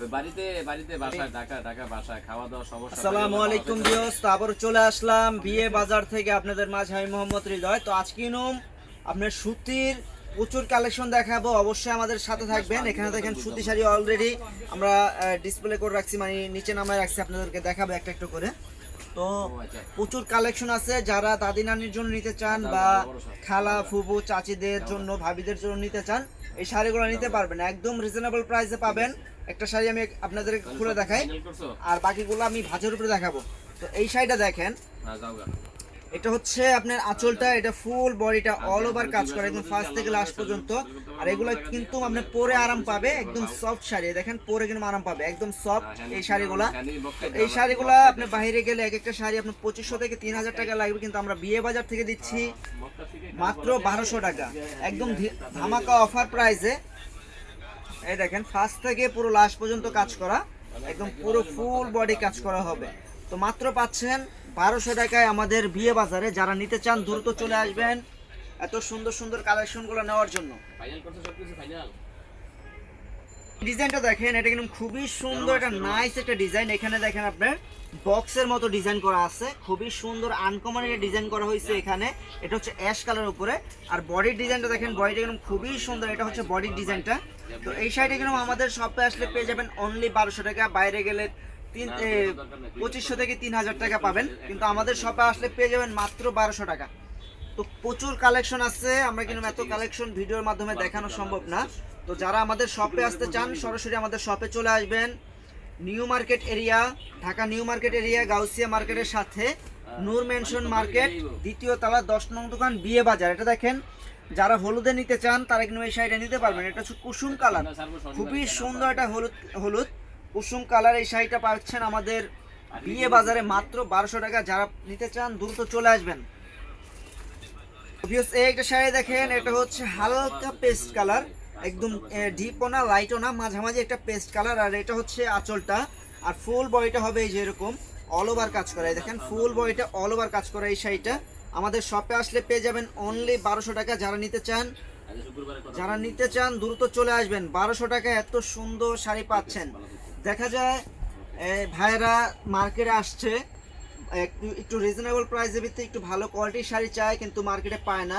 ওই বাড়িতে বাড়িতে বাসায় ঢাকা ঢাকা বাসায় খাওয়া দাওয়া সমস্যা আসসালামু আলাইকুম বিয়স তো আবার চলে আসলাম বিয়ে বাজার থেকে আপনাদের মাঝে আমি মোহাম্মদ হৃদয়। তো আজকে নুম আপনার সুতির প্রচুর কালেকশন দেখাবো অবশ্যই আমাদের সাথে থাকবেন। এখানে দেখেন সুতি শাড়ি অলরেডি আমরা ডিসপ্লে করে রাখছি মানে নিচে নামায় রাখছি আপনাদেরকে দেখাবো একটা একটু করে। তো। প্রচুর কালেকশন আছে যারা দাদি নানির জন্য নিতে চান বা খালা ফুবু চাচিদের জন্য, ভাবিদের জন্য নিতে চান, এই শাড়িগুলো নিতে পারবেন। একদম রিজনেবল প্রাইসে পাবেন। একটা শাড়ি আমি আপনাদের খুলে দেখাই। আর বাকিগুলো আমি ভাজের উপরে দেখাবো। তো এই শাড়িটা দেখেন। হ্যাঁ এটা হচ্ছে আপনার আঁচলটা, এটা ফুল বডিটা অল ওভার কাজ করে, একদম ফার্স্ট থেকে লাস্ট পর্যন্ত। আর এগুলো কিন্তু আপনি পরে আরাম পাবে, একদম সফট শাড়ি। দেখেন, পরে কিন্তু আরাম পাবে, একদম সফট এই শাড়িগুলা। এই শাড়িগুলা আপনি বাইরে গেলে এক একটা শাড়ি আপনার পঁচিশশো থেকে তিন হাজার টাকা লাগবে, কিন্তু আমরা বিয়ে বাজার থেকে দিচ্ছি মাত্র বারোশো টাকা। একদম ধামাকা অফার প্রাইসে এই দেখেন ফার্স্ট থেকে পুরো লাস্ট পর্যন্ত কাজ করা, একদম পুরো ফুল বডি কাজ করা হবে। তো মাত্র পাচ্ছেন বারোশো টাকায় আমাদের বিয়ে বাজারে যারা নিতে চান দ্রুত চলে আসবেন এত সুন্দর সুন্দর কালেকশনগুলো নেওয়ার জন্য। ডিজাইনটা দেখেন এটা কিন্তু খুবই সুন্দর একটা নাইস একটা ডিজাইন। এখানে দেখেন আপনার বক্সের মতো ডিজাইন করা আছে। খুবই সুন্দর আনকমন একটা ডিজাইন করা হয়েছে এখানে। এটা হচ্ছে অ্যাশ কালার উপরে। আর বডির ডিজাইনটা দেখেন বডিটা কিন্তু খুবই সুন্দর। এটা হচ্ছে বডির ডিজাইনটা। তো এই সাইডে কিন্তু আমাদের শপে আসলে পেয়ে যাবেন অনলি বারোশো টাকা। বাইরে গেলে তিন পঁচিশশো থেকে তিন হাজার টাকা পাবেন। কিন্তু আমাদের শপে আসলে পেয়ে যাবেন মাত্র বারোশো টাকা। তো প্রচুর কালেকশন আছে আমরা কিন্তু এত কালেকশন ভিডিওর মাধ্যমে দেখানো সম্ভব না। তো যারা আমাদের শপে আসতে চান সরাসরি আমাদের শপে চলে আসবেন। New Market area Dhaka New Market area Gausia মার্কেটের সাথে নূর মেনশন মার্কেট দ্বিতীয় তলা দশ নং দোকান বিয়ে বাজার। এটা দেখেন যারা হলুদে নিতে চান তারা কিন্তু এই শাড়িটা নিতে পারবেন। এটা হচ্ছে কুসুম কালার। খুবই সুন্দর একটা হলুদ হলুদ। কুসুম কালার এই শাড়িটা পাচ্ছেন আমাদের বিয়ে বাজারে মাত্র বারোশো টাকা। যারা নিতে চান, দ্রুত চলে আসবেন। এই একটা শাড়ি দেখেন, এটা হচ্ছে হালকা পেস্ট কালার একদম ডিপও না লাইটও না, মাঝামাঝি একটা পেস্ট কালার আর এটা হচ্ছে আঁচলটা। আর ফুল বডিটা হবে এই যে এরকম অল ওভার কাজ করা। দেখেন ফুল বডিটা অল ওভার কাজ করা এই শাড়িটা। আমাদের শপে আসলে পেয়ে যাবেন অনলি বারোশো টাকা। যারা নিতে চান, যারা নিতে চান, দ্রুত চলে আসবেন। বারোশো টাকা এত সুন্দর শাড়ি পাচ্ছেন। দেখা যায় ভাইয়েরা মার্কেটে আসছে। একটু একটু রিজনেবল প্রাইসের ভিত্তিতে একটু ভালো কোয়ালিটির শাড়ি চায় কিন্তু মার্কেটে পায় না।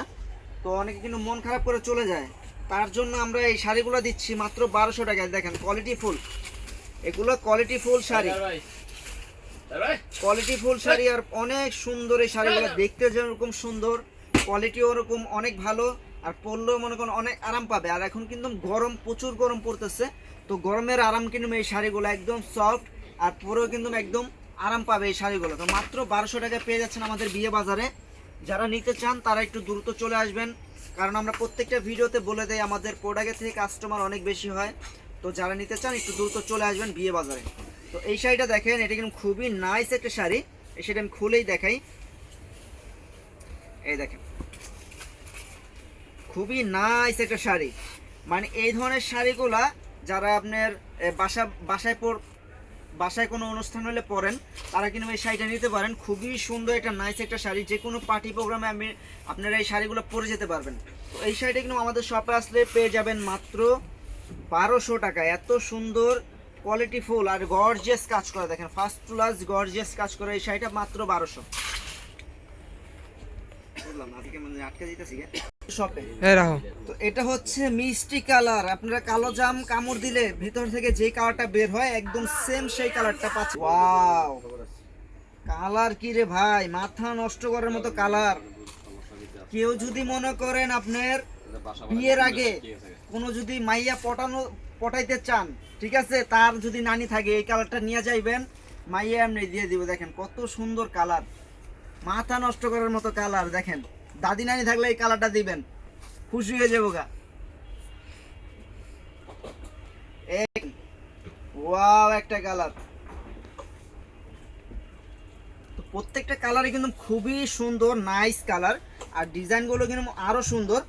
তো অনেকে কিন্তু মন খারাপ করে চলে যায়। তার জন্য আমরা এই শাড়িগুলো দিচ্ছি মাত্র বারোশো টাকায় দেখেন কোয়ালিটি ফুল এগুলো quality full sari. Quality full sari আর অনেক সুন্দর এই শাড়িগুলো। দেখতে যেরকম সুন্দর কোয়ালিটি ওরকম অনেক ভালো। আর পরলেও মনে করেন অনেক আরাম পাবে। আর এখন কিন্তু গরম, প্রচুর গরম পড়তেছে। তো গরমের আরাম কিন্তু এই শাড়িগুলো একদম সফট আর পরেও কিন্তু একদম আরাম পাবে এই শাড়িগুলো। তো মাত্র বারোশো টাকায় পেয়ে যাচ্ছেন আমাদের বিয়ে বাজারে। যারা নিতে চান, তারা একটু দ্রুত চলে আসবেন। কারণ আমরা প্রত্যেকটা ভিডিওতে বলে দেই, আমাদের প্রোডাক্টের থেকে কাস্টমার অনেক বেশি হয়। তো যারা নিতে চান, একটু দ্রুত চলে আসবেন বিয়ে বাজারে। তো এই শাড়িটা দেখেন, এটা কিন্তু খুবই নাইস একটা শাড়ি। এই সেটা আমি খুলেই দেখাই। এই দেখেন। খুবই নাইস একটা শাড়ি। মানে এই ধরনের শাড়িগুলা যারা আপনার বাসা, বাসায় পর, বাসায় কোনো অনুষ্ঠান হলে পরেন, তারা কিন্তু এই শাড়িটা নিতে পারেন। খুবই সুন্দর একটা নাইস একটা শাড়ি। যে কোনো পার্টি প্রোগ্রামে আমি আপনারা এই শাড়িগুলো পরে যেতে পারবেন। তো এই শাড়িটা কিন্তু আমাদের শপে আসলে পেয়ে যাবেন মাত্র বারোশো টাকা। এত সুন্দর কোয়ালিটি ফুল আর গর্জিয়াস কাজ করা। দেখেন ফার্স্ট ক্লাস গর্জিয়াস কাজ করা এই শাড়িটা মাত্র বারোশো। বুঝলাম আজকে মানে আটকে দিতেছি শপে তো এটা হচ্ছে মিষ্টি কালার। আপনারা কালো জাম কামড় দিলে ভিতর থেকে যে কালারটা বের হয় একদম সেম সেই কালারটা পাচ্ছে ওয়াও কালার কি রে ভাই? মাথা নষ্ট করার মতো কালার। কেউ যদি মনে করেন আপনার বিয়ের আগে কোনো যদি মাইয়া পটানো পটাইতে চান ঠিক আছে? তার যদি নানি থাকে এই কালারটা নিয়ে যাইবেন মাইয়া এমনি দিয়ে দিব। দেখেন কত সুন্দর কালার। মাথা নষ্ট করার মতো কালার দেখেন। দাদি নানি থাকলে এই কালারটা দিবেন। খুশি হয়ে যাব গা। ওয়াও, একটা কালার। তো প্রত্যেকটা কালারই কিন্তু খুবই সুন্দর, নাইস কালার। আর ডিজাইনগুলো কিন্তু আরও সুন্দর।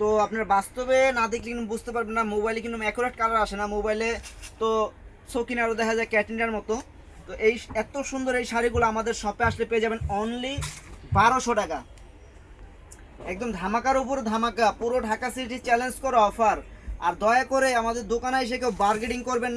তো আপনার বাস্তবে না দেখলে কিন্তু বুঝতে পারবেন না, মোবাইলে কিন্তু অ্যাকুরেট কালার আসে না। মোবাইলে তো শৌখিন আরও দেখা যায় ক্যাটিনার মতো। তো এই এত সুন্দর এই শাড়িগুলো আমাদের শপে আসলে পেয়ে যাবেন অনলি বারোশো টাকা। একদম ধামাকার উপর ধামাকা, পুরো ঢাকা সিটি চ্যালেঞ্জ করা অফার আর দয়া করে আমাদের দোকানে এসে কেউ বার্গেটিং করবেন।